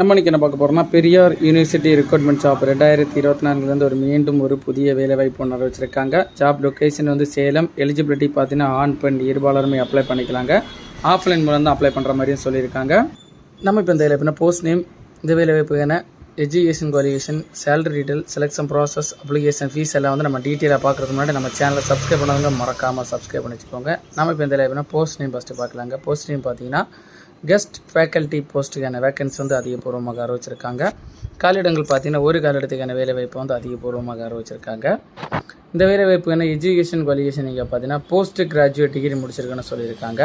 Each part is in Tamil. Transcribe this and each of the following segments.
நம்ம இன்னைக்கு என்ன பார்க்க போகிறோம்னா பெரியார் யூனிவர்சிட்டி ரெக்ரூட்மெண்ட் ஜாப் ரெண்டாயிரத்தி இருபத்தி நான்குலேருந்து ஒரு மீண்டும் ஒரு புதிய வேலைவாய்ப்பு ஒன்று வச்சுருக்காங்க ஜாப் லொக்கேஷன் வந்து சேலம். எலிஜிபிலிட்டி பார்த்தீங்கன்னா ஆண் பெண் இருபாலருமே அப்ளை பண்ணிக்கலாங்க. ஆஃப்லைன் மூலம் தான் அப்ளை பண்ணுற மாதிரியும் சொல்லியிருக்காங்க. நம்ம இப்போ இந்த வேலை போஸ்ட் நேம் இந்த வேலைவாய்ப்புக்கான education qualification salary detail selection process application fee எல்லாம் வந்து நம்ம டீட்டெயிலாக பார்க்குறதுக்கு முன்னாடி நம்ம சேனலை சப்ஸ்கிரைப் பண்ணவங்க மறக்காமல் சப்ஸ்கிரைப் பண்ணி வச்சுக்கோங்க நம்ம இப்போ இந்த வேலை போஸ்ட் நேம் ஃபஸ்ட்டு பார்க்கலாங்க. போஸ்ட் நேம் பார்த்தீங்கன்னா கெஸ்ட் ஃபேக்கல்ட்டி போஸ்ட்டுக்கான வேக்கன்சி வந்து அதிகபூர்வமாக அறிவிச்சிருக்காங்க. காலிடங்கள் பார்த்தீங்கன்னா ஒரு காலிடத்துக்கான வேலைவாய்ப்பு வந்து அதிகபூர்வமாக அறிவிச்சிருக்காங்க. இந்த வேலைவாய்ப்புக்கான எஜுகேஷன் குவாலிஃபிகேஷன் நீங்கள் பார்த்தீங்கன்னா போஸ்ட் கிராஜுவேட் டிகிரி முடிச்சிருக்குன்னு சொல்லியிருக்காங்க.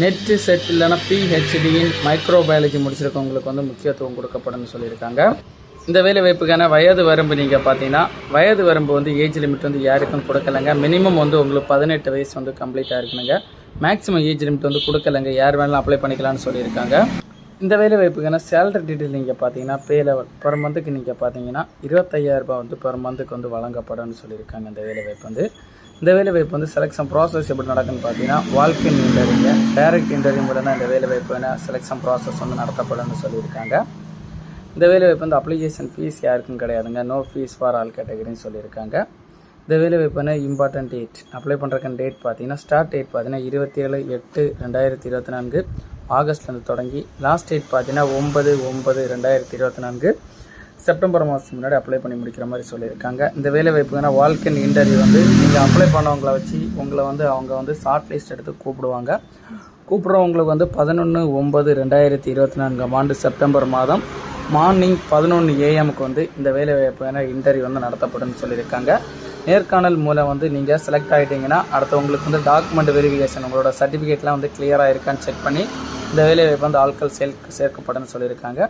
நெட்டு செட் இல்லைன்னா பிஹெச்டியின் மைக்ரோபயாலஜி முடிச்சிருக்கவங்களுக்கு வந்து முக்கியத்துவம் கொடுக்கப்படும்னு சொல்லியிருக்காங்க. இந்த வேலை வாய்ப்புக்கான வயது வரம்பு நீங்கள் பார்த்தீங்கன்னா வயது வரம்பு வந்து ஏஜ் லிமிட் வந்து யாருக்கும் கொடுக்கலங்க. மினிமம் வந்து உங்களுக்கு பதினெட்டு வயசு வந்து கம்ப்ளீட்டாக இருக்கணுங்க. மேக்ஸிமம் ஏஜ் லிமிட் வந்து கொடுக்கலங்க. யார் வேணாலும் அப்ளை பண்ணிக்கலாம்னு சொல்லியிருக்காங்க. இந்த வேலை வாய்ப்புக்கான சேலரி டீட்டெயில் நீங்கள் பார்த்தீங்கன்னா பே லெவல் பர் மந்த்துக்கு நீங்கள் பார்த்தீங்கன்னா இருபத்தையாயிரரூபா வந்து பர் மந்த்துக்கு வந்து வழங்கப்படும்னு சொல்லியிருக்காங்க இந்த வேலை வாய்ப்பு வந்து. இந்த வேலை வாய்ப்பு வந்து செலெக்ஷன் ப்ராசஸ் எப்படி நடக்குன்னு பார்த்தீங்கன்னா வால்கின் இன்டர்வியூங்க டைரக்ட் இன்டர்வியூ மூலம் தான் இந்த வேலை வாய்ப்புக்கான செலெக்ஷன் ப்ராசஸ் வந்து நடத்தப்படும்னு சொல்லியிருக்காங்க. இந்த வேலை வாய்ப்பு வந்து அப்ளிகேஷன் ஃபீஸ் யாருக்கும் கிடையாதுங்க. நோ ஃபீஸ் ஃபார் ஆல் கேட்டகரின்னு சொல்லியிருக்காங்க. இந்த வேலை வாய்ப்பான இம்பார்ட்டன்ட் டேட் அப்ளை பண்ணுறக்கான டேட் பார்த்தீங்கன்னா ஸ்டார்ட் டேட் பார்த்தீங்கன்னா இருபத்தி ஏழு எட்டு ரெண்டாயிரத்தி இருபத்தி நான்கு. ஆகஸ்ட்லேருந்து தொடங்கி லாஸ்ட் டேட் பார்த்தீங்கன்னா ஒன்பது ஒன்பது ரெண்டாயிரத்தி இருபத்தி நான்கு. செப்டம்பர் மாதம் முன்னாடி அப்ளை பண்ணி முடிக்கிற மாதிரி சொல்லியிருக்காங்க. இந்த வேலை வாய்ப்புக்கான வால்கன் இன்டர்வியூ வந்து நீங்கள் அப்ளை பண்ணவங்களை வச்சு உங்களை வந்து அவங்க வந்து ஷார்ட் லிஸ்ட் எடுத்து கூப்பிடுவாங்க. கூப்பிட்றவங்களுக்கு வந்து பதினொன்று ஒன்பது ரெண்டாயிரத்தி இருபத்தி நான்காம் ஆண்டு செப்டம்பர் மாதம் மார்னிங் பதினொன்று ஏஎம்க்கு வந்து இந்த வேலை வாய்ப்பான இன்டர்வியூ வந்து நடத்தப்படும் சொல்லியிருக்காங்க. நேர்காணல் மூலம் வந்து நீங்கள் செலக்ட் ஆகிட்டீங்கன்னா அடுத்தவங்களுக்கு வந்து டாக்குமெண்ட் வெரிஃபிகேஷன் உங்களோட சர்டிஃபிகேட்லாம் வந்து கிளியராக இருக்கான்னு செக் பண்ணி இந்த வேலை வாய்ப்பு வந்து ஆட்கள் சேல் சேர்க்கப்படும் சொல்லியிருக்காங்க.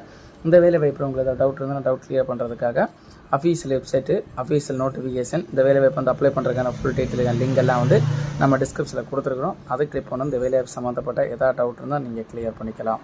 இந்த வேலை வாய்ப்பில் உங்களுக்கு ஏதாவது டவுட் இருந்தால் டவுட் கிளியர் பண்ணுறதுக்காக அஃபீஷியல் வெப்சைட்டு அஃபீஷியல் நோட்டிஃபிகேஷன் இந்த வேலை வாய்ப்பு வந்து அப்ளை பண்ணுறதுக்கான ஃபுல் டீட்டெயில் லிங்க் எல்லாம் வந்து நம்ம டிஸ்கிரிப்ஷனில் கொடுத்துருக்குறோம். அதை கிளிக் பண்ணணும். இந்த வேலை வாய்ப்பு சம்மந்தப்பட்ட ஏதாவது டவுட் இருந்தால் நீங்கள் கிளியர் பண்ணிக்கலாம்.